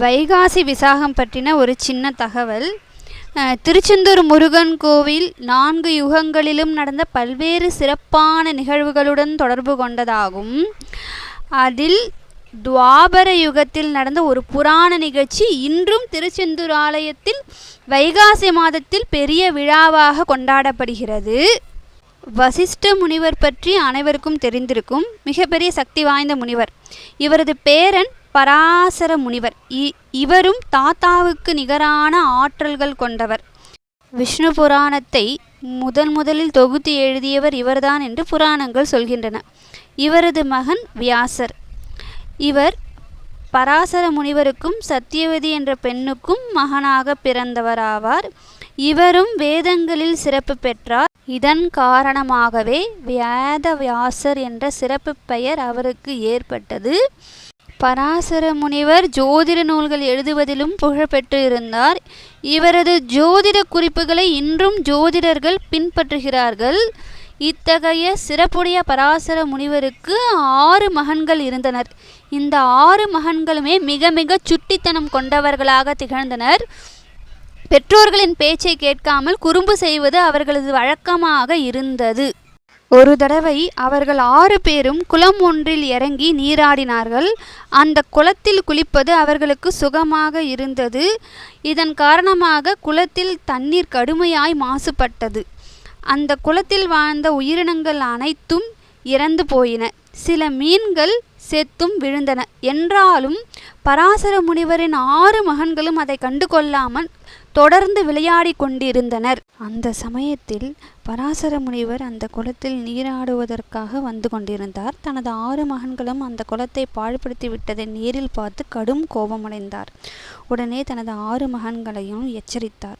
வைகாசி விசாகம் பற்றின ஒரு சின்ன தகவல். திருச்செந்தூர் முருகன் கோவில் நான்கு யுகங்களிலும் நடந்த பல்வேறு சிறப்பான நிகழ்வுகளுடன் தொடர்பு கொண்டதாகும். அதில் துவாபர யுகத்தில் நடந்த ஒரு புராண நிகழ்ச்சி இன்றும் திருச்செந்தூர் ஆலயத்தில் வைகாசி மாதத்தில் பெரிய விழாவாக கொண்டாடப்படுகிறது. வசிஷ்ட முனிவர் பற்றி அனைவருக்கும் தெரிந்திருக்கும் மிகப்பெரிய சக்தி வாய்ந்த முனிவர். இவரது பேரன் பராசர முனிவர். இ- இவரும் தாத்தாவுக்கு நிகரான ஆற்றல்கள் கொண்டவர். விஷ்ணு புராணத்தை முதன் முதலில் தொகுத்து எழுதியவர் இவர்தான் என்று புராணங்கள் சொல்கின்றன. இவரது மகன் வியாசர். இவர் பராசர முனிவருக்கும் சத்தியவதி என்ற பெண்ணுக்கும் மகனாக பிறந்தவராவார். இவரும் வேதங்களில் சிறப்பு பெற்றார். இதன் காரணமாகவே வேத வியாசர் என்ற சிறப்பு பெயர் அவருக்கு ஏற்பட்டது. பராசர முனிவர் ஜோதிட நூல்கள் எழுதுவதிலும் புகழ்பெற்று இருந்தார் இவரது ஜோதிட குறிப்புகளை இன்றும் ஜோதிடர்கள் பின்பற்றுகிறார்கள். இத்தகைய சிறப்புடைய பராசர முனிவருக்கு ஆறு மகன்கள் இருந்தனர். இந்த ஆறு மகன்களுமே மிக மிக சுட்டித்தனம் கொண்டவர்களாக திகழ்ந்தனர். பெற்றோர்களின் பேச்சை கேட்காமல் குறும்பு செய்வது அவர்களது வழக்கமாக இருந்தது. ஒரு தடவை அவர்கள் ஆறு பேரும் குளம் ஒன்றில் இறங்கி நீராடினார்கள். அந்த குளத்தில் குளிப்பது அவர்களுக்கு சுகமாக இருந்தது. இதன் காரணமாக குளத்தில் தண்ணீர் கடுமையாய் மாசுபட்டது. அந்த குளத்தில் வாழ்ந்த உயிரினங்கள் அனைத்தும் இறந்து போயின. சில மீன்கள் செத்தும் விழுந்தன. என்றாலும் பராசர முனிவரின் ஆறு மகன்களும் அதை கண்டு கொள்ளாமல் தொடர்ந்து விளையாடிக் கொண்டிருந்தனர். அந்த சமயத்தில் பராசர முனிவர் அந்த குளத்தில் நீராடுவதற்காக வந்து கொண்டிருந்தார். தனது ஆறு மகன்களும் அந்த குளத்தை பாழ்படுத்தி விட்டதை நேரில் பார்த்து கடும் கோபமடைந்தார். உடனே தனது ஆறு மகன்களையும் எச்சரித்தார்.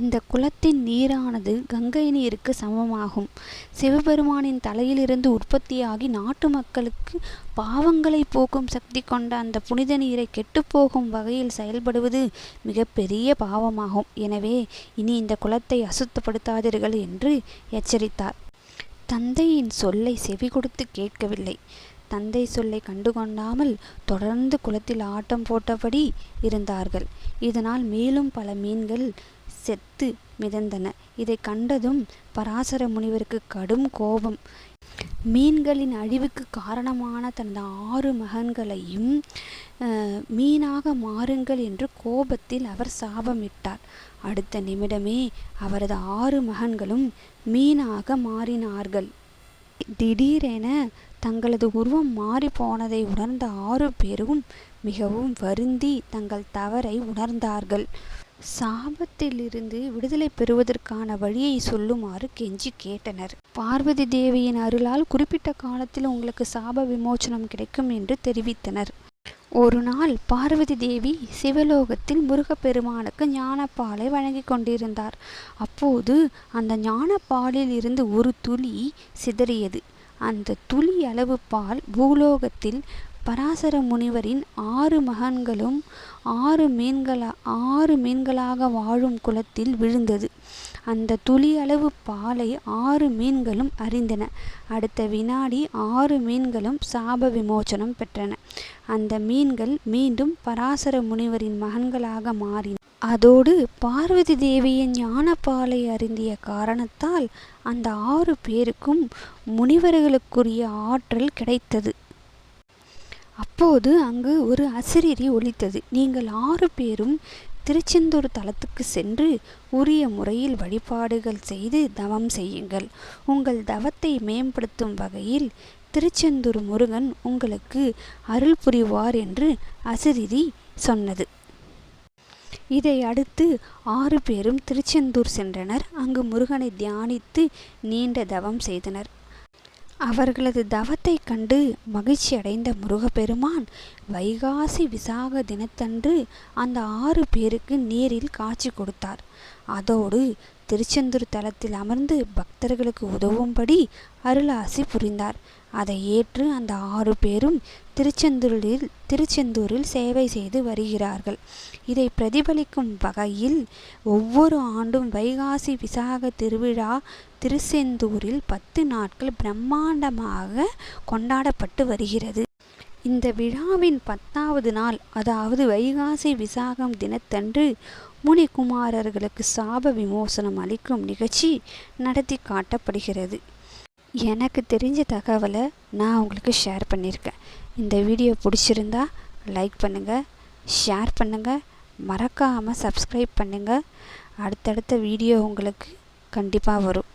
இந்த குளத்தின் நீரானது கங்கை நீருக்கு சமமாகும். சிவபெருமானின் தலையிலிருந்து உற்பத்தியாகி நாட்டு மக்களுக்கு பாவங்களை போக்கும் சக்தி கொண்ட அந்த புனித நீரை கெட்டுப்போகும் வகையில் செயல்படுவது மிகப்பெரிய பாவமாகும். எனவே இனி இந்த குளத்தை அசுத்தப்படுத்தாதீர்கள் என்று எச்சரித்தார். தந்தையின் சொல்லை செவி கொடுத்து கேட்கவில்லை. தந்தை சொல்லை கண்டுகொண்டாமல் தொடர்ந்து குளத்தில் ஆட்டம் போட்டபடி இருந்தார்கள். இதனால் மேலும் பல மீன்கள் செத்து மிதந்தன. இதை கண்டதும் பராசர முனிவருக்கு கடும் கோபம். மீன்களின் அழிவுக்கு காரணமான தனது ஆறு மகன்களையும் மீனாக மாறுங்கள் என்று கோபத்தில் அவர் சாபமிட்டார். அடுத்த நிமிடமே அவரது ஆறு மகன்களும் மீனாக மாறினார்கள். திடீரென தங்களது உருவம் மாறி போனதை உணர்ந்த ஆறு பேரும் மிகவும் வருந்தி தங்கள் தவறை உணர்ந்தார்கள். சாபத்திலிருந்து விடுதலை பெறுவதற்கான வழியை சொல்லுமாறு கெஞ்சி கேட்டனர். பார்வதி தேவியின் அருளால் குறிப்பிட்ட காலத்தில் உங்களுக்கு சாப விமோசனம் கிடைக்கும் என்று தெரிவித்தனர். ஒரு நாள் பார்வதி தேவி சிவலோகத்தில் முருகப்பெருமானுக்கு ஞானப்பாலை வழங்கி கொண்டிருந்தார். அப்போது அந்த ஞானப்பாலில் இருந்து ஒரு துளி சிதறியது. அந்த துளி அளவு பால் பூலோகத்தில் பராசர முனிவரின் ஆறு மகன்களும் ஆறு மீன்களா ஆறு மீன்களாக வாழும் குளத்தில் விழுந்தது. அந்த துளி அளவு பாலை ஆறு மீன்களும் அறிந்தன. அடுத்த வினாடி ஆறு மீன்களும் சாப விமோச்சனம் பெற்றன. அந்த மீன்கள் மீண்டும் பராசர முனிவரின் மகன்களாக மாறின. அதோடு பார்வதி தேவியின் ஞானப்பாலை அருந்திய காரணத்தால் அந்த ஆறு பேருக்கும் முனிவர்களுக்குரிய ஆற்றல் கிடைத்தது. அப்போது அங்கு ஒரு அசிரிரி ஒலித்தது. நீங்கள் ஆறு பேரும் திருச்செந்தூர் தலத்துக்கு சென்று உரிய முறையில் வழிபாடுகள் செய்து தவம் செய்யுங்கள். உங்கள் தவத்தை மேம்படுத்தும் வகையில் திருச்செந்தூர் முருகன் உங்களுக்கு அருள் புரிவார் என்று அசிரிதி சொன்னது. இதை அடுத்து ஆறு பேரும் திருச்செந்தூர் சென்றனர். அங்கு முருகனை தியானித்து நீண்ட தவம் செய்தனர். அவர்களது தவத்தை கண்டு மகிழ்ச்சி அடைந்த முருகப்பெருமான் வைகாசி விசாக தினத்தன்று அந்த ஆறு பேருக்கு நேரில் காட்சி கொடுத்தார். அதோடு திருச்செந்தூர் தலத்தில் அமர்ந்து பக்தர்களுக்கு உதவும்படி அருளாசி புரிந்தார். அதை ஏற்று அந்த ஆறு பேரும் திருச்செந்தூரில் திருச்செந்தூரில் சேவை செய்து வருகிறார்கள். இதை பிரதிபலிக்கும் வகையில் ஒவ்வொரு ஆண்டும் வைகாசி விசாக திருவிழா திருச்செந்தூரில் பத்து நாட்கள் பிரம்மாண்டமாக கொண்டாடப்பட்டு வருகிறது. இந்த விழாவின் பத்தாவது நாள் அதாவது வைகாசி விசாகம் தினத்தன்று முனிகுமாரர்களுக்கு சாப விமோசனம் அளிக்கும் நிகழ்ச்சி நடத்தி காட்டப்படுகிறது. எனக்கு தெரிஞ்ச தகவலை நான் உங்களுக்கு ஷேர் பண்ணியிருக்கேன். இந்த வீடியோ பிடிச்சிருந்தா லைக் பண்ணுங்கள் ஷேர் பண்ணுங்கள் மறக்காமல் சப்ஸ்கிரைப் பண்ணுங்கள் அடுத்தடுத்த வீடியோ உங்களுக்கு கண்டிப்பாக வரும்.